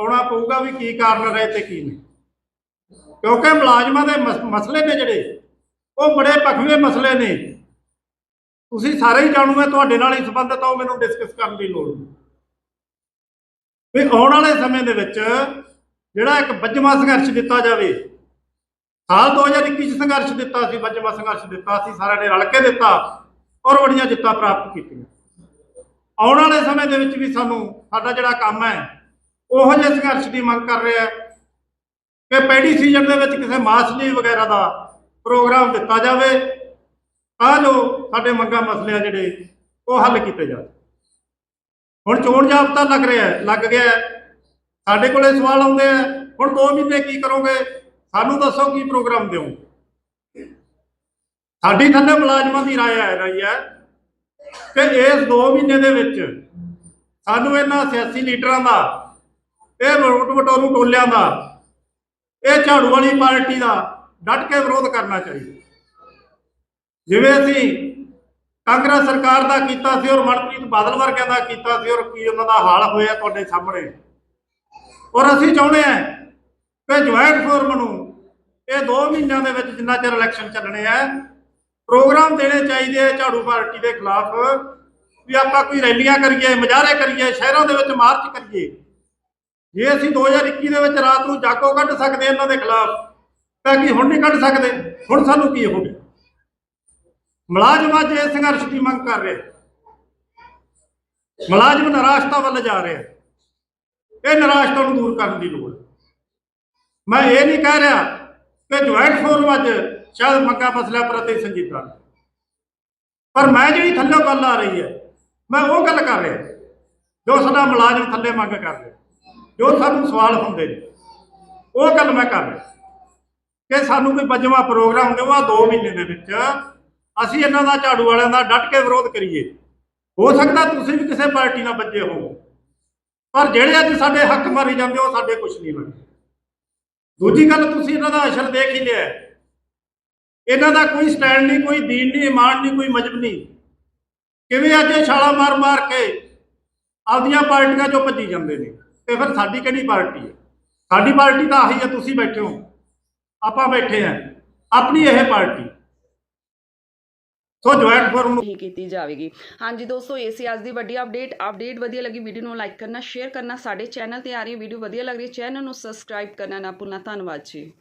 ਆਉਣਾ ਪਊਗਾ ਵੀ ਕੀ ਕਾਰਨ ਰਹੇ ਤੇ ਕੀ ਨਹੀਂ। ਕਿਉਂਕਿ ਮੁਲਾਜ਼ਮਾਂ ਦੇ ਮਸ- ਮਸਲੇ ਨੇ ਜਿਹੜੇ, ਉਹ ਬੜੇ ਭਖਵੇਂ ਮਸਲੇ ਨੇ। ਤੁਸੀਂ ਸਾਰੇ ਹੀ ਜਾਣੂ, ਮੈਂ ਤੁਹਾਡੇ ਨਾਲ ਹੀ ਸੰਬੰਧਿਤ ਹਾਂ ਮੈਨੂੰ ਡਿਸਕਸ ਕਰਨ ਦੀ ਲੋੜ ਨਹੀਂ। ਵੀ ਆਉਣ ਵਾਲੇ ਸਮੇਂ ਦੇ ਵਿੱਚ ਜਿਹੜਾ ਇੱਕ ਵੱਜਵਾਂ ਸੰਘਰਸ਼ ਦਿੱਤਾ ਜਾਵੇ, ਸਾਲ 2021 ਚ ਸੰਘਰਸ਼ ਦਿੱਤਾ ਸੀ, ਵੱਜਵਾਂ ਸੰਘਰਸ਼ ਦਿੱਤਾ ਸੀ, ਸਾਰਿਆਂ ਨੇ ਰਲ ਕੇ ਦਿੱਤਾ ਔਰ ਬੜੀਆਂ ਜਿੱਤਾਂ ਪ੍ਰਾਪਤ ਕੀਤੀਆਂ। ਆਉਣ ਵਾਲੇ ਸਮੇਂ ਦੇ ਵਿੱਚ ਵੀ ਸਾਨੂੰ ਸਾਡਾ ਜਿਹੜਾ ਕੰਮ ਹੈ ਉਹੋ ਜਿਹੇ ਸੰਘਰਸ਼ ਦੀ ਮੰਗ ਕਰ ਰਿਹਾ ਹੈ ਕਿ ਪਹਿਲੀ ਸੀਜ਼ਨ ਦੇ ਵਿੱਚ ਕਿਸੇ ਮਾਸਲੀ ਵਗੈਰਾ ਦਾ ਪ੍ਰੋਗਰਾਮ ਦਿੱਤਾ ਜਾਵੇ, ਤਾਂ ਜੋ ਸਾਡੇ ਮੰਗਾਂ ਮਸਲੇ ਆ ਜਿਹੜੇ ਉਹ ਹੱਲ ਕੀਤੇ ਜਾਣ। ਹੁਣ ਚੋਣ ਜਾਬਤਾ ਲੱਗ ਰਿਹਾ ਹੈ, ਲੱਗ ਗਿਆ ਹੈ। ਸਾਡੇ ਕੋਲੇ ਸਵਾਲ ਆਉਂਦੇ ਆ, ਹੁਣ 2 ਮਹੀਨੇ ਕੀ ਕਰੋਗੇ? ਸਾਨੂੰ ਦੱਸੋ ਕੀ ਪ੍ਰੋਗਰਾਮ ਦਿਓ। ਸਾਡੀ ਥੱਲੇ ਮੁਲਾਜ਼ਮਾਂ ਦੀ ਰਾਏ ਆ ਰਹੀ ਹੈ ਕਿ ਇਸ 2 ਮਹੀਨੇ ਦੇ ਵਿੱਚ ਸਾਨੂੰ ਇਹਨਾਂ ਸਿਆਸੀ ਲੀਡਰਾਂ ਦਾ ਇਹ ਵੋਟ ਵਟੋਰੂ ਟੋਲਿਆਂ ਦਾ, ਇਹ ਝਾੜੂ ਵਾਲੀ ਪਾਰਟੀ ਦਾ, ਡਟ ਕੇ ਵਿਰੋਧ ਕਰਨਾ ਚਾਹੀਦਾ। ਜਿਵੇਂ ਅਸੀਂ ਕਾਂਗਰਸ ਸਰਕਾਰ ਦਾ ਕੀਤਾ ਸੀ ਔਰ ਮਨਪ੍ਰੀਤ ਬਾਦਲ ਵਰਗਿਆਂ ਦਾ ਕੀਤਾ ਸੀ ਔਰ ਕੀ ਉਹਨਾਂ ਦਾ ਹਾਲ ਹੋਇਆ ਤੁਹਾਡੇ ਸਾਹਮਣੇ। ਔਰ ਅਸੀਂ ਚਾਹੁੰਦੇ ਹਾਂ ਕਿ ਜੁਆਇੰਟ ਫੋਰਮ ਨੂੰ ਇਹ 2 ਮਹੀਨਿਆਂ ਦੇ ਵਿੱਚ ਜਿੰਨਾ ਚਿਰ ਇਲੈਕਸ਼ਨ ਚੱਲਣੇ ਆ, ਪ੍ਰੋਗਰਾਮ ਦੇਣੇ ਚਾਹੀਦੇ ਆ ਝਾੜੂ ਪਾਰਟੀ ਦੇ ਖਿਲਾਫ, ਵੀ ਆਪਾਂ ਕੋਈ ਰੈਲੀਆਂ ਕਰੀਏ ਮੁਜ਼ਾਹਰੇ ਕਰੀਏ, ਸ਼ਹਿਰਾਂ ਦੇ ਵਿੱਚ ਮਾਰਚ ਕਰੀਏ। ਜੇ ਅਸੀਂ 2021 ਦੇ ਵਿੱਚ ਰਾਤ ਨੂੰ ਜਾਗੋ ਕੱਢ ਸਕਦੇ ਇਹਨਾਂ ਦੇ ਖਿਲਾਫ, ਤਾਂ ਕੀ ਹੁਣ ਨਹੀਂ ਕੱਢ ਸਕਦੇ? ਹੁਣ ਸਾਨੂੰ ਕੀ ਹੋ ਗਿਆ? ਮੁਲਾਜ਼ਮ ਅੱਜ ਇਸ ਸੰਘਰਸ਼ ਦੀ ਮੰਗ ਕਰ ਰਹੇ ਮੁਲਾਜ਼ਮ ਨਿਰਾਸ਼ਤਾ ਵੱਲ ਜਾ ਰਹੇ ਇਹ ਨਿਰਾਸ਼ਤਾ ਨੂੰ ਦੂਰ ਕਰਨ ਦੀ ਲੋੜ ਮੈਂ ਇਹ ਨਹੀਂ ਕਹਿ ਰਿਹਾ ਕਿ ਜੁਆਇੰਟ ਫੋਰਮ ਅੱਜ ਸ਼ਾਇਦ ਮੰਗਾ ਮਸਲਿਆਂ ਪ੍ਰਤੀ ਸੰਜੀਦਾ ਪਰ ਮੈਂ ਜਿਹੜੀ ਥੱਲੇ ਗੱਲ ਆ ਰਹੀ ਹੈ, ਮੈਂ ਉਹ ਗੱਲ ਕਰ ਰਿਹਾ ਜੋ ਸਾਡਾ ਮੁਲਾਜ਼ਮ ਥੱਲੇ ਮੰਗ ਕਰ ਰਿਹਾ। ਜੋ ਸਾਨੂੰ ਸਵਾਲ ਹੁੰਦੇ ਨੇ, ਉਹ ਗੱਲ ਮੈਂ ਕਰ ਰਿਹਾ। ਕਿ ਸਾਨੂੰ ਕੋਈ ਪੰਜਵਾਂ ਪ੍ਰੋਗਰਾਮ ਦਿਓ ਆ 2 ਮਹੀਨੇ ਦੇ ਵਿੱਚ ਅਸੀਂ ਇਹਨਾਂ ਦਾ ਝਾੜੂ ਵਾਲਿਆਂ ਦਾ ਡਟ ਕੇ ਵਿਰੋਧ ਕਰੀਏ। ਹੋ ਸਕਦਾ ਤੁਸੀਂ ਵੀ ਕਿਸੇ ਪਾਰਟੀ ਨਾਲ ਬੱਜੇ ਹੋ ਪਰ ਜਿਹੜੇ ਅੱਜ ਸਾਡੇ ਹੱਕ ਮਾਰੇ ਜਾਂਦੇ, ਉਹ ਸਾਡੇ ਕੁਝ ਨਹੀਂ ਲੱਗਦੇ ਦੂਜੀ ਗੱਲ ਤੁਸੀਂ ਇਹਨਾਂ ਦਾ ਅਸਰ ਦੇਖ ਹੀ ਲਿਆ। ਇਹਨਾਂ ਦਾ ਕੋਈ ਸਟੈਂਡ ਨਹੀਂ, ਕੋਈ ਦੀਨ ਨਹੀਂ, ਇਮਾਨ ਨਹੀਂ, ਕੋਈ ਮਜਬ ਨਹੀਂ। ਕਿਵੇਂ ਅੱਜ ਇਹ ਛਾਲਾ ਮਾਰ ਮਾਰ ਕੇ ਆਪਦੀਆਂ ਪਾਰਟੀਆਂ ਚੋਂ ਭੱਜੀ ਜਾਂਦੇ ਨੇ? ਤੇ ਫਿਰ ਸਾਡੀ ਕਿਹੜੀ ਪਾਰਟੀ ਹੈ? ਸਾਡੀ ਪਾਰਟੀ ਤਾਂ ਆਹੀ ਹੈ, ਤੁਸੀਂ ਬੈਠੇ ਹੋ। ਆਪਾਂ ਬੈਠੇ ਆ ਆਪਣੀ ਇਹ ਪਾਰਟੀ। ਸੋ ਜੁਆਇੰਟ ਫੋਰਮ ਨੂੰ ਕੀਤੀ ਜਾਵੇਗੀ। ਹਾਂਜੀ ਦੋਸਤੋ, ਇਹ ਸੀ ਅੱਜ ਦੀ ਵੱਡੀ ਅਪਡੇਟ ਅਪਡੇਟ ਵਧੀਆ ਲੱਗੀ ਵੀਡੀਓ ਨੂੰ ਲਾਈਕ ਕਰਨਾ ਸ਼ੇਅਰ ਕਰਨਾ। ਸਾਡੇ ਚੈਨਲ ਤੇ ਆ ਰਹੀ ਵੀਡੀਓ ਵਧੀਆ ਲੱਗ ਰਹੀ ਚੈਨਲ ਨੂੰ ਸਬਸਕ੍ਰਾਈਬ ਕਰਨਾ ਨਾ ਭੁੱਲਣਾ। ਧੰਨਵਾਦ ਜੀ।